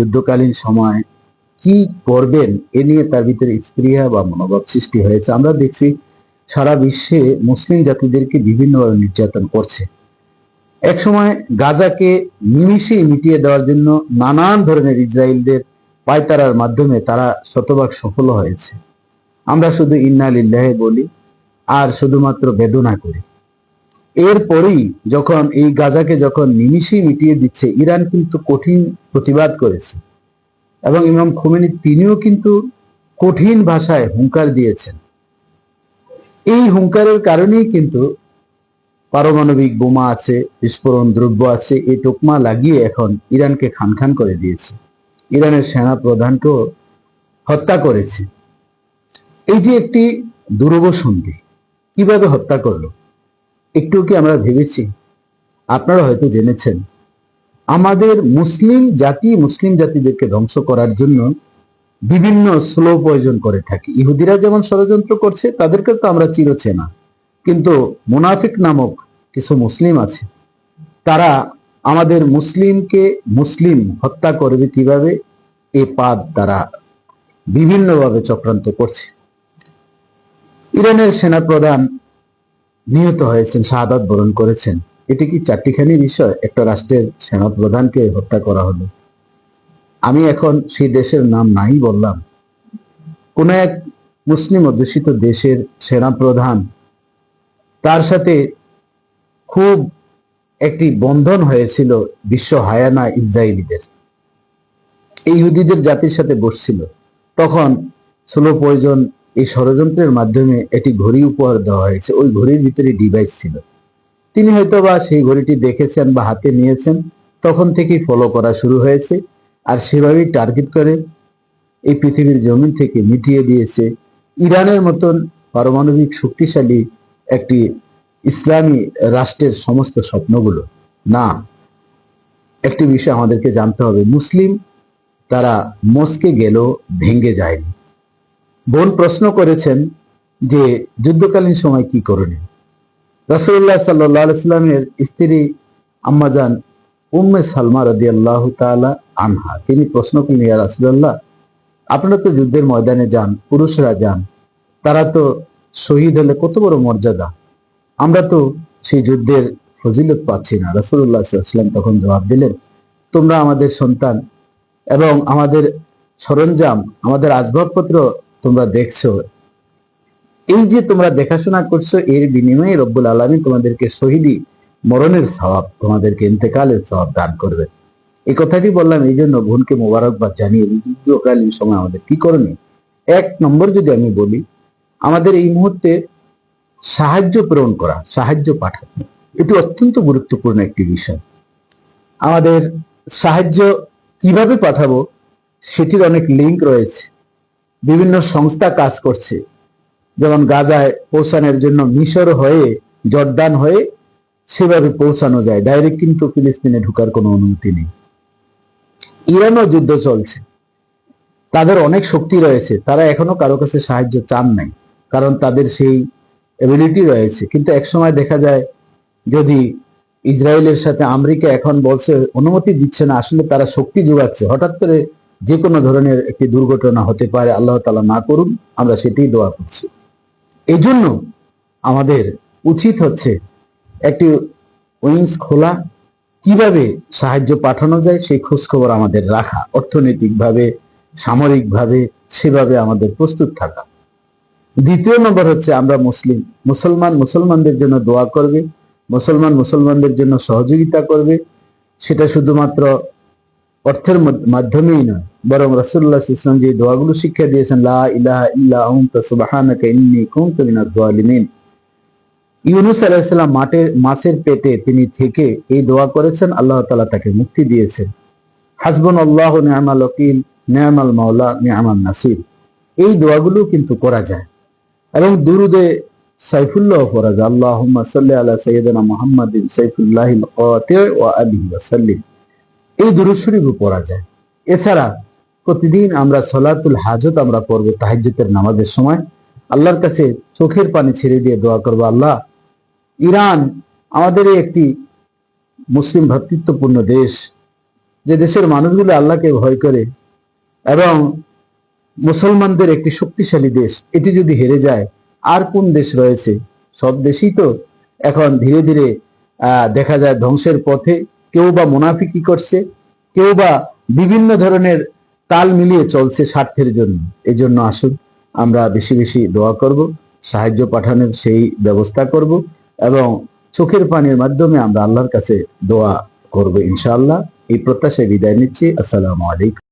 যুদ্ধকালীন সময় কি করবেন এ নিয়ে তার ভিতরে স্প্রিয়া বা মনোভাব সৃষ্টি হয়েছে। আমরা দেখছি সারা বিশ্বে মুসলিম জাতিদেরকে বিভিন্নভাবে নির্যাতন করছে। এক সময় গাজাকে নিমিষে মিটিয়ে দেওয়ার জন্য নানান ধরনের ইসরায়েলদের পায়তারার মাধ্যমে তারা শতভাগ সফল হয়েছে। আমরা শুধু ইন্না লিল্লাহে বলি, আর শুধুমাত্র বেদনা করি। এরপরেই যখন এই গাজাকে যখন নিমিষেই মিটিয়ে দিচ্ছে, ইরান কিন্তু কঠিন প্রতিবাদ করেছে। এবং ইমাম খোমেনি তিনিও কিন্তু কঠিন ভাষায় হুঙ্কার দিয়েছেন। এই হুঙ্কারের কারণেই কিন্তু পারমাণবিক বোমা আছে, বিস্ফোরণ দ্রব্য আছে, এই টোকমা লাগিয়ে এখন ইরানকে খান খান করে দিয়েছে। ইরানের সেনা প্রধানকেও হত্যা করেছে। এই যে একটি দুরব সন্ধি কীভাবে হত্যা করল? একটু কি আমরা ভেবেছি? আপনারা হয়তো জেনেছেন। আমাদের মুসলিম জাতি, মুসলিম জাতিদেরকে ধ্বংস করার জন্য বিভিন্ন স্লো প্রয়োজন করে থাকি। ইহুদিরা যেমন ষড়যন্ত্র করছে, তাদেরকে তো আমরা চিরচেনা। কিন্তু মুনাফিক নামক কিছু মুসলিম আছে। তারা আমাদের মুসলিমকে মুসলিম হত্যা করবে কীভাবে? এ পাদ তারা বিভিন্নভাবে চক্রান্ত করছে। ইরানের সেনাপ্রধান নিহত হয়েছেন, শাহাদাত বরণ করেছেন। এটি কি চারটিখানি বিষয়? একটা রাষ্ট্রের সেনাপ্রধানকে হত্যা করা হলো। আমি এখন সেই দেশের নাম নাই বললাম। কোন এক মুসলিম অধ্যুষিত দেশের সেনাপ্রধান তার সাথে খুব একটি বন্ধন হয়েছিল বিশ্ব হায়ানা ইসরায়েলিদের। এই ইহুদিদের জাতির সাথে বসছিল। তখন ষোলো প্রয়োজন এই ষড়যন্ত্রের মাধ্যমে একটি ঘড়ি উপহার দেওয়া হয়েছে। ওই ঘড়ির ভিতরে ডিভাইস ছিল। তিনি হয়তো বা সেই ঘড়িটি দেখেছেন বা হাতে নিয়েছেন, তখন থেকেই ফলো করা শুরু হয়েছে আর সেভাবেই টার্গেট করে এই পৃথিবীর জমিন থেকে মিটিয়ে দিয়েছে। ইরানের মতন পারমাণবিক শক্তিশালী একটি ইসলামী রাষ্ট্রের সমস্ত স্বপ্নগুলো। না, একটি বিষয় আমাদেরকে জানতে হবে। মুসলিম তারা মস্কে গেলেও ভেঙ্গে যায়নি। বোন প্রশ্ন করেছেন যে যুদ্ধকালীন সময় কি করণীয়? রসুল্লাহ সাল্লামের স্ত্রী আম্মাজান উম্মে সালমা রদি আল্লাহ তালা আনহা, তিনি প্রশ্ন করলেন, ইয়া রাসুল্লাহ আপনারা তো যুদ্ধের ময়দানে যান, পুরুষরা যান, তারা তো শহীদ হলে কত বড় মর্যাদা। আমরা তো সেই যুদ্ধের ফজিলত পাচ্ছি না। রাসুল্লাহ সাল্লাম তখন জবাব দিলেন, তোমরা আমাদের সন্তান এবং আমাদের সরঞ্জাম, আমাদের আসবাবপত্র তোমরা দেখছ। এই যে তোমরা দেখাশোনা করছ, এর বিনিময়ে রব্বুল আলমী তোমাদেরকে শহীদি মরণের স্বভাব, তোমাদেরকে ইন্তেকালের স্বভাব দান করবে। এই কথাটি বললাম এই জন্য বোনকে মোবারকবাদ জানিয়ে যুদ্ধকালীন সময় আমাদের কি করণীয়? এক নম্বর যদি আমি বলি, আমাদের এই মুহূর্তে সাহায্য প্রেরণ করা, সাহায্য পাঠানো, এটি অত্যন্ত গুরুত্বপূর্ণ একটি বিষয়। আমাদের সাহায্য কীভাবে পাঠাবো, সেটির অনেক লিঙ্ক রয়েছে। বিভিন্ন সংস্থা কাজ করছে। যেমন গাজায় পৌঁছানোর জন্য মিশর হয়ে, জর্দান হয়ে সেভাবে পৌঁছানো যায়। ডাইরেক্ট কিন্তু ফিলিস্তিনে ঢুকার কোনো অনুমতি নেই। ইরানও যুদ্ধ চলছে। তাদের অনেক শক্তি রয়েছে। তারা এখনও কারও কাছে সাহায্য চান নাই। কারণ তাদের সেই এবিলিটি রয়েছে। কিন্তু একসময় দেখা যায়, যদি ইসরায়েলের সাথে আমেরিকা এখন বলছে, অনুমতি দিচ্ছে না, আসলে তারা শক্তি যোগাচ্ছে। হঠাৎ করে যে কোনো ধরনের একটি দুর্ঘটনা হতে পারে, আল্লাহ তালা না করুন, আমরা সেটি দোয়া করছি। এই জন্য আমাদের উচিত হচ্ছে একটি উইংস খোলা, কীভাবে সাহায্য পাঠানো যায় সেই খোঁজখবর আমাদের রাখা, অর্থনৈতিকভাবে, সামরিকভাবে, সেভাবে আমাদের প্রস্তুত থাকা। দ্বিতীয় নম্বর হচ্ছে আমরা মুসলিম, মুসলমান মুসলমানদের জন্য দোয়া করবে, মুসলমান মুসলমানদের জন্য সহযোগিতা করবে, সেটা শুধুমাত্র অর্থের মাধ্যমেই নয়, বরং রাসূলুল্লাহ ইসলাম যে দোয়াগুলো শিক্ষা দিয়েছেন, লা ইলাহা ইল্লা ইন্নী কুনতু মাছের পেটে তিনি থেকে এই দোয়া করেছেন, আল্লাহ তাআলা তাকে মুক্তি দিয়েছেন। হাসবুন নি'মাল মাওলা নাসির। এই দোয়াগুলো কিন্তু করা যায়। এবং দুরুদে সাইফুল্লাহ যায়, আল্লাহুম্মা সাল্লি আলা সাইয়্যিদিনা মুহাম্মাদিন সাইফুল্লাহিল ওয়া আলিহি ওয়া সাল্লিম। এই দুরুদ শরীফও পড়া যায়। এছাড়া প্রতিদিন আমরা সলাতুল হাজত আমরা পড়ব তাহাজ্জুদের নামাজের সময়। আল্লাহর কাছে চোখের পানি ছেড়ে দিয়ে দোয়া করব, আল্লাহ, ইরান আমাদের একটি মুসলিম ভ্রাতৃত্বপূর্ণ দেশ। যে দেশের মানুষগুলো আল্লাহকে ভয় করে এবং মুসলমানদের একটি শক্তিশালী দেশ, এটি যদি হেরে যায়, আর কোন দেশ রয়েছে? সব দেশই তো এখন ধীরে ধীরে দেখা যায় ধ্বংসের পথে। কেউ বা মুনাফিকি করছে? কেউ বা বিভিন্ন ধরনের তাল মিলিয়ে চলছে স্বার্থের জন্য। এই জন্য আসুন, আমরা বেশি বেশি দোয়া করব, সাহায্য পাঠানোর সেই ব্যবস্থা করব এবং চোখের পানির মাধ্যমে আমরা আল্লাহর কাছে দোয়া করব ইনশাআল্লাহ। এই প্রত্যাশায় বিদায় নিচ্ছি। আসসালামু আলাইকুম।